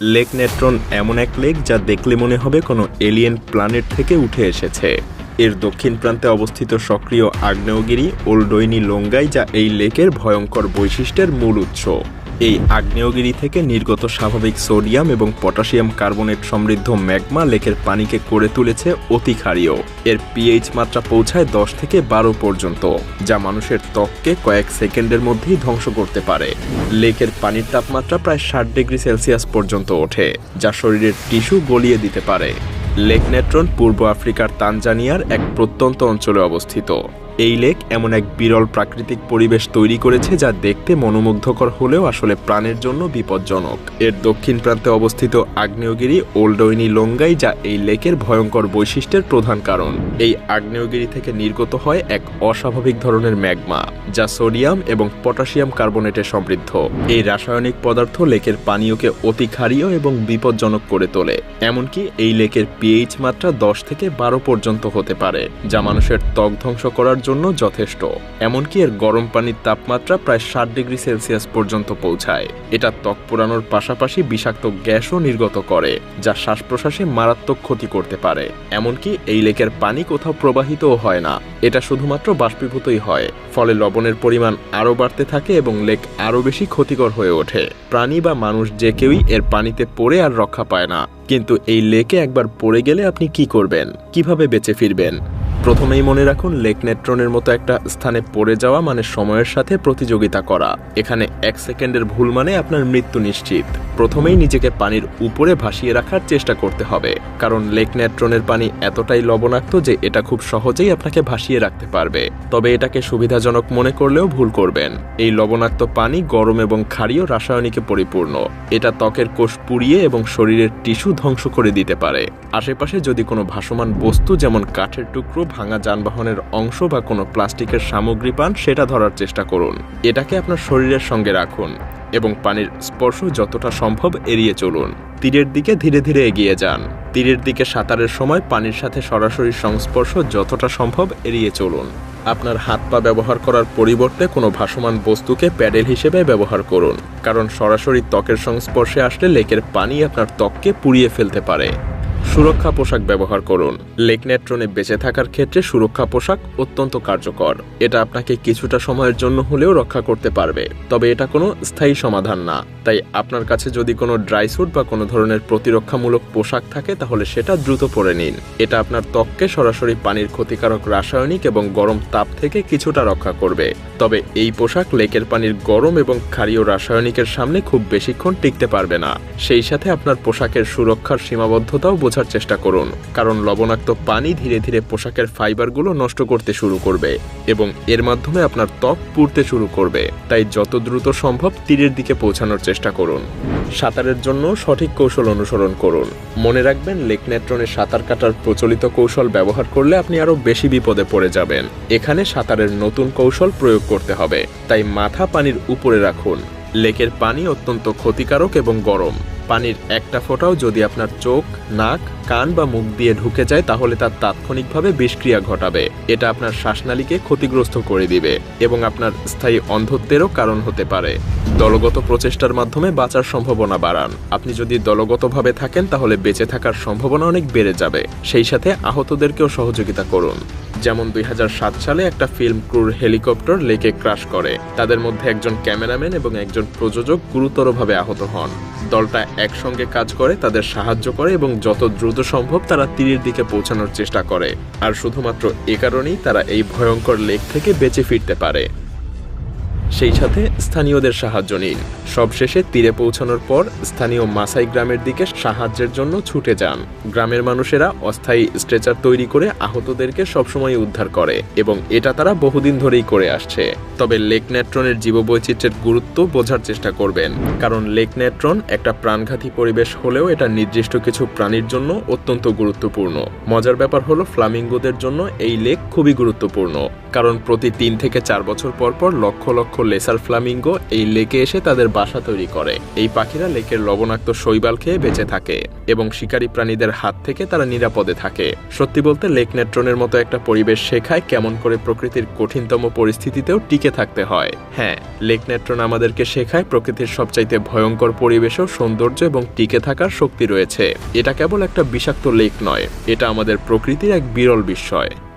Lake Natron এমন এক lake যা দেখলে মনে হবে কোনো এলিয়েন প্ল্যানেট থেকে উঠে এসেছে। এর দক্ষিণ প্রান্তে অবস্থিত সক্রিয় আগ্নেয়গিরি ওল্ডইনি লোঙ্গাই যা এই লেকের ভয়ঙ্কর বৈশিষ্ট্যের মূল উৎস। এই আগ্নেয়গিরি থেকে নির্গত স্বাভাবিক সোডিয়াম এবং পটাশিয়াম কার্বনেট সমৃদ্ধ ম্যাগমা লেকের পানিকে করে তুলেছে অতি ক্ষারীয় এর পিএইচ মাত্রা পৌঁছায় দশ থেকে বারো পর্যন্ত, যা মানুষের ত্বককে কয়েক সেকেন্ডের মধ্যেই ধ্বংস করতে পারে। লেকের পানির তাপমাত্রা প্রায় ষাট ডিগ্রি সেলসিয়াস পর্যন্ত ওঠে, যা শরীরের টিস্যু গলিয়ে দিতে পারে। লেক নেট্রন পূর্ব আফ্রিকার তানজানিয়ার এক প্রত্যন্ত অঞ্চলে অবস্থিত। এই লেক এমন এক বিরল প্রাকৃতিক পরিবেশ তৈরি করেছে যা দেখতে মনোমুগ্ধকর হলেও আসলে প্রাণের জন্য বিপজ্জনক। এর দক্ষিণ প্রান্তে অবস্থিত আগ্নেয়গিরি ওল্ডইনি লোঙ্গাই যা এই লেকের ভয়ঙ্কর বৈশিষ্ট্যের প্রধান কারণ। এই আগ্নেয়গিরি থেকে নির্গত হয় এক অস্বাভাবিক ধরনের ম্যাগমা, যা সোডিয়াম এবং পটাশিয়াম কার্বনেটে সমৃদ্ধ। এই রাসায়নিক পদার্থ লেকের পানীয়কে অতি ক্ষারীয় এবং বিপজ্জনক করে তোলে, এমনকি এই লেকের পিএইচ মাত্রা দশ থেকে বারো পর্যন্ত হতে পারে, যা মানুষের ত্বক ধ্বংস করার জন্য যথেষ্ট, এমনকি এর গরম পানির তাপমাত্রা প্রায় ষাট ডিগ্রি সেলসিয়াস পর্যন্ত পৌঁছায়। এটা ত্বক পোড়ানোর পাশাপাশি বিষাক্ত গ্যাসও নির্গত করে, যা শ্বাস প্রশ্বাসে মারাত্মক ক্ষতি করতে পারে। এমনকি এই লেকের পানি কোথাও প্রবাহিতও হয় না, এটা শুধুমাত্র বাষ্পীভূতই হয়, ফলে লবণের পরিমাণ আরও বাড়তে থাকে এবং লেক আরও বেশি ক্ষতিকর হয়ে ওঠে। প্রাণী বা মানুষ যে কেউই এর পানিতে পড়ে আর রক্ষা পায় না, কিন্তু এই লেকে একবার পড়ে গেলে আপনি কি করবেন? কীভাবে বেঁচে ফিরবেন? প্রথমেই মনে রাখুন, লেক নেট্রনের মতো একটা স্থানে পড়ে যাওয়া মানে সময়ের সাথে প্রতিযোগিতা করা। এখানে এক সেকেন্ডের ভুল মানে আপনার মৃত্যু নিশ্চিত। প্রথমেই নিজেকে পানির উপরে ভাসিয়ে রাখার চেষ্টা করতে হবে। কারণ লেক নেট্রনের পানি এতটাই লবণাক্ত যে এটা খুব সহজেই আপনাকে ভাসিয়ে রাখতে পারবে। তবে এটাকে সুবিধাজনক মনে করলেও ভুল করবেন। এই লবণাক্ত পানি গরম এবং ক্ষারীয় রাসায়নিকে পরিপূর্ণ। এটা ত্বকের কোষ পুড়িয়ে এবং শরীরের টিস্যু ধ্বংস করে দিতে পারে। আশেপাশে যদি কোনো ভাসমান বস্তু যেমন কাঠের টুকরো ভাঙা যানবাহনের অংশ বা কোনো প্লাস্টিকের সামগ্রী পান, সেটা ধরার চেষ্টা করুন। এটাকে আপনার শরীরের সঙ্গে রাখুন এবং পানির স্পর্শ যতটা সম্ভব এড়িয়ে চলুন। তীরের দিকে ধীরে ধীরে এগিয়ে যান। তীরের দিকে সাঁতারের সময় পানির সাথে সরাসরি সংস্পর্শ যতটা সম্ভব এড়িয়ে চলুন। আপনার হাত পা ব্যবহার করার পরিবর্তে কোনো ভাসমান বস্তুকে প্যাডেল হিসেবে ব্যবহার করুন, কারণ সরাসরি ত্বকের সংস্পর্শে আসলে লেকের পানি আপনার ত্বককে পুড়িয়ে ফেলতে পারে। সুরক্ষা পোশাক ব্যবহার করুন। লেক নেট্রনে বেঁচে থাকার ক্ষেত্রে সুরক্ষা পোশাক অত্যন্ত কার্যকর। এটা আপনাকে কিছুটা সময়ের জন্য হলেও রক্ষা করতে পারবে। তবে এটা কোনো স্থায়ী সমাধান না। তাই আপনার কাছে যদি কোনো ড্রাই স্যুট বা কোনো ধরনের প্রতিরক্ষামূলক পোশাক থাকে, তাহলে সেটা দ্রুত পরে নিন। এটা আপনার ত্বককে সরাসরি পানির ক্ষতিকারক রাসায়নিক এবং গরম তাপ থেকে কিছুটা রক্ষা করবে। তবে এই পোশাক লেকের পানির গরম এবং ক্ষারীয় রাসায়নিকের সামনে খুব বেশিক্ষণ টিকতে পারবে না। সেই সাথে আপনার পোশাকের সুরক্ষার সীমাবদ্ধতাও বোঝার চেষ্টা করুন, কারণ লবণাক্ত পানি ধীরে ধীরে পোশাকের ফাইবারগুলো নষ্ট করতে শুরু করবে এবং এর মাধ্যমে আপনার ত্বক পুড়তে শুরু করবে। তাই যত দ্রুত সম্ভব তীরের দিকে পৌঁছানোর চেষ্টা করুন। সাঁতারের জন্য সঠিক কৌশল অনুসরণ করুন। মনে রাখবেন, লেক সাঁতার কাটার প্রচলিত কৌশল ব্যবহার করলে আপনি আরও বেশি বিপদে পড়ে যাবেন। এখানে সাঁতারের নতুন কৌশল প্রয়োগ করতে হবে। তাই মাথা পানির উপরে রাখুন। লেকের পানি অত্যন্ত ক্ষতিকারক এবং গরম। পানির একটা ফোঁটাও যদি আপনার চোখ, নাক, কান বা মুখ দিয়ে ঢুকে যায়, তাহলে তার তাৎক্ষণিকভাবে বিষক্রিয়া ঘটাবে। এটা আপনার শ্বাসনালীকে ক্ষতিগ্রস্ত করে দিবে এবং আপনার স্থায়ী অন্ধত্বেরও কারণ হতে পারে। দলগত প্রচেষ্টার মাধ্যমে বাঁচার সম্ভাবনা বাড়ান। আপনি যদি দলগতভাবে থাকেন, তাহলে বেঁচে থাকার সম্ভাবনা অনেক বেড়ে যাবে। সেই সাথে আহতদেরকেও সহযোগিতা করুন। যেমন দুই হাজার সাত সালে একটা ফিল্ম ক্রুর হেলিকপ্টার লেকে ক্রাশ করে। তাদের মধ্যে একজন ক্যামেরাম্যান এবং একজন প্রযোজক গুরুতরভাবে আহত হন। দলটা একসঙ্গে কাজ করে, তাদের সাহায্য করে এবং যত দ্রুত সম্ভব তারা তীরের দিকে পৌঁছানোর চেষ্টা করে। আর শুধুমাত্র এ কারণেই তারা এই ভয়ঙ্কর লেক থেকে বেঁচে ফিরতে পারে। সেই সাথে স্থানীয়দের সাহায্য নিন। সবশেষে তীরে পৌঁছানোর পর স্থানীয় মাসাই গ্রামের দিকে সাহায্যের জন্য ছুটে যান। গ্রামের মানুষেরা অস্থায়ী স্ট্রেচার তৈরি করে আহতদেরকে সবসময় উদ্ধার করে এবং এটা তারা বহুদিন ধরেই করে আসছে। তবে লেক নেট্রনের জীববৈচিত্র্যের গুরুত্ব বোঝার চেষ্টা করবেন। কারণ লেক নেট্রন একটা প্রাণঘাতী পরিবেশ হলেও এটা নির্দিষ্ট কিছু প্রাণীর জন্য অত্যন্ত গুরুত্বপূর্ণ। মজার ব্যাপার হলো ফ্লামিঙ্গোদের জন্য এই লেক খুবই গুরুত্বপূর্ণ। কারণ প্রতি তিন থেকে চার বছর পর পর লক্ষ লক্ষ লেসার ফ্লামিঙ্গো এই লেকে এসে তাদের বাসা তৈরি করে। এই পাখিরা লেকের লবণাক্ত শৈবাল খেয়ে বেঁচে থাকে এবং শিকারী প্রাণীদের হাত থেকে তারা নিরাপদে থাকে। সত্যি বলতে, লেক নেট্রনের মতো একটা পরিবেশ শেখায় কেমন করে প্রকৃতির কঠিনতম পরিস্থিতিতেও টিকে থাকতে হয়। হ্যাঁ লেক নেট্রন আমাদেরকে শেখায় প্রকৃতির সবচাইতে ভয়ঙ্কর পরিবেশেও সৌন্দর্য এবং টিকে থাকার শক্তি রয়েছে। এটা কেবল একটা বিষাক্ত লেক নয়, এটা আমাদের প্রকৃতির এক বিরল বিস্ময়।